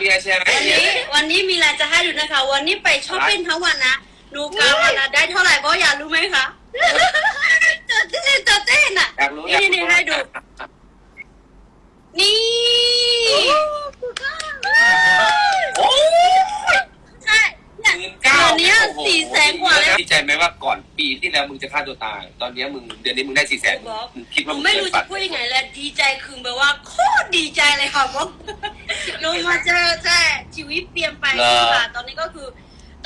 มีอะไรแชร์ไหมวันนี้วันนี้มีอะไรจะให้ดูนะคะ วันนี้ไปช้อปปิ้งทั้งวันนะหนูกาวันนะได้เท่าไหร่บอสอยากรู้ไหมคะเจอเต้นเจอเต้นอะอยากรู้อยากนี่นี่รู้ให้ดู นี่โอ้ยใช่เนี่ยหมื่นเก้าตอนเนี้ยสี่แสนกว่าแล้วดีใจไหมว่าก่อนปีที่แล้วมึงจะฆ่าตัวตาย ตอนเนี้ยมึงเดือนนี้มึงได้สี่แสนบอกมึงคิดหว่านูมึงไม่เกิรู้นจะฝันพูดยังไงเลยดีใจคือแบบว่าโคตรดีใจเลยค่ะบอกหนูมาเจอใช่ชีวิตเปลี่ยนไปค่ะตอนนี้ก็คือ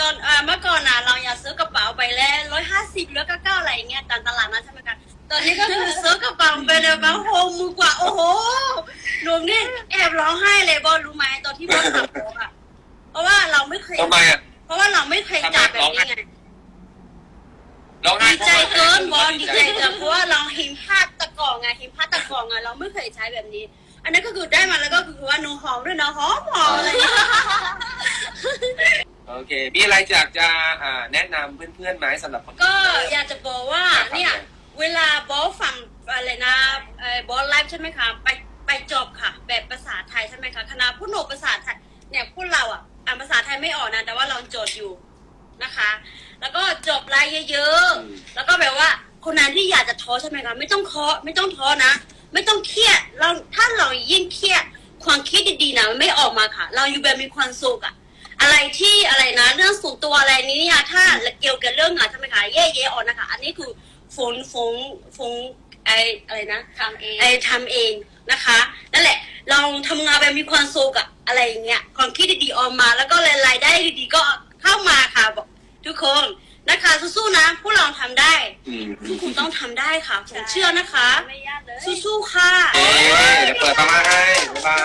ตอนเอ่อเมื่อก่อนน่ะเราอยากซื้อกระเป๋าไปแล้วร้อยห้าสิบแล้วก็เก้าอะไรอย่างเงี้ยตามตลาดนัดใช่ไหมคะตอนนี้ก็คือซื้อกระเป๋าไปเลยบางโฮมมือกว่า โอ้โหหนูนี่แอบร้องไห้เลยบอลรู้ไหมตอนที่บอลสั่งของอะเพราะว่าเราไม่เคย ทำไมอะ เพราะว่าเราไม่เคยจ่ายแบบนี้ไง ร้องไห้ดีใจเกินบอลดีใจเกินเพราะว่าเราเห็นภาพตะกร้องไงเห็นภาพตะกร้องไงเราไม่เคยใช้แบบนี้ อันนั้นก็คือได้มาแล้วก็คือว่าหนูหอมด้วยนะหอมหอมอะไรอย่างเงี้ยโอเค มีอะไรอยากจะอ่าแนะนำเพื่อนๆไหมสำหรับคน ก็อยากจะบอกว่าเนี่ย เวลาบอสฟังอะไรนะเอ่อบอสไลฟ์ใช่ไหมคะ ไปไปจบค่ะ แบบภาษาไทยใช่ไหมคะคณะผู้หนูภาษาไทยเนี่ยพวกเราอะอ่านภาษาไทยไม่ออกนะ แต่ว่าเราจดอยู่นะคะ แล้วก็จบไลฟ์เยอะๆแล้วก็แบบว่าคนนั้นที่อยากจะท้อใช่ไหมคะไม่ต้องท้อไม่ต้องท้อนะ ไม่ต้องเครียด เราถ้าเรายิ่งเครียดความคิดดีๆนะมันไม่ออกมาค่ะ เราอยู่แบบมีความสุขอะอะไรที่อะไรนะ เรื่องส่วนตัวอะไรนี้เนี่ยถ้าเกี่ยวกับเรื่องงานใช่ไหมคะแย่ๆออกนะคะ อันนี้คือฝนฝนฝนไออะไรนะทำเองไอทำเองนะคะนั่นแหละ เราทำงานแบบมีความสุขอะอะไรอย่างเงี้ยความคิดดีๆออกมา แล้วก็รายได้ดีๆก็เข้ามาค่ะบอกทุกคนนะคะสู้ ๆนะพวกเราทำได้ อืมทุกคนต้องทำได้ค่ะ ผมเชื่อนะคะ ไม่ยากเลย สู้ๆค่ะเอ๊ะเดี๋ยวเปิดประมาณให้บ๊ายบาย